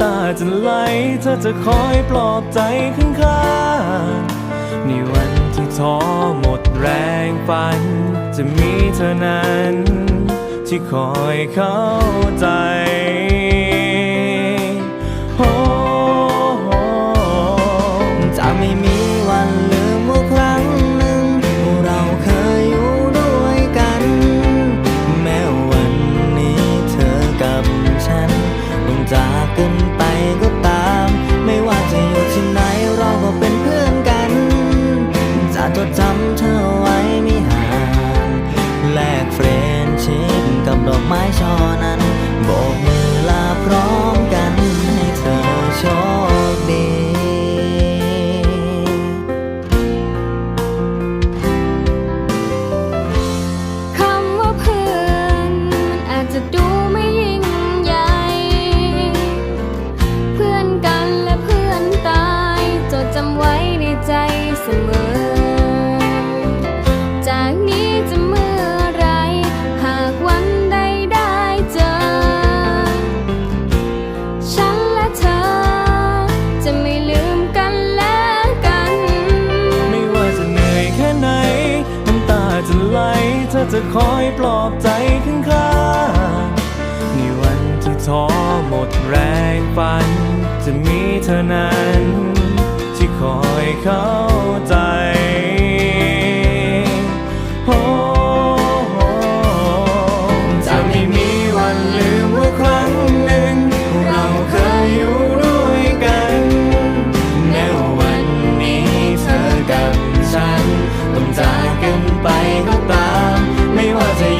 ำตาจะไหลเธอจะคอยปลอบใจข้างข้างๆในวันที่ท้อหมดแรงฝัน จะมีเธอนั้น ที่คอยเข้าใจ อจะคอยปลอบใจข้างข้างในวันที่ท้อหมดแรงฝัน จะมีเธอนั้น ที่คอยเข้าใจโอ้จะไม่มีวันลืมว่าครั้งหนึ่งเราเคยอยู่ด้วยกันแม้วันนี้เธอกับฉันต้องจากกันไปก็ตาม ไม่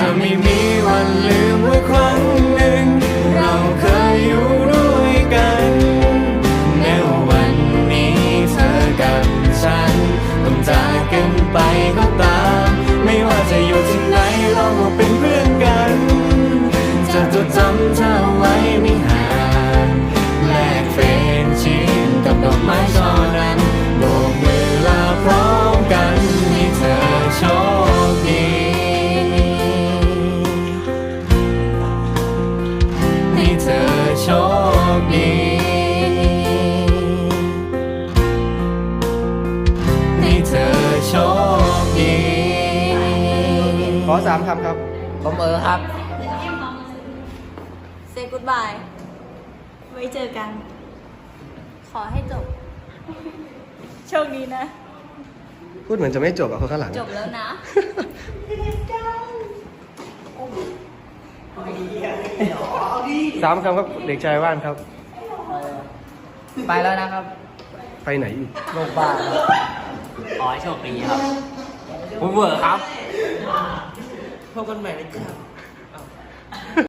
จะไม่มีวันลืมว่าครั้ง อสามคำครับ ผมเออครับ Say goodbye ไว้เจอกัน ขอให้จบ โชคดีนะ พูดเหมือนจะไม่จบอะคนข้างหลัง จบแล้วนะ สามคำครับ เด็กชายว่านครับ ไปแล้วนะครับ ไปไหนอีก โรงพยาบาลขอให้โชคดีครับผมเวอร์ครับ พบกันใหม่ในจ้า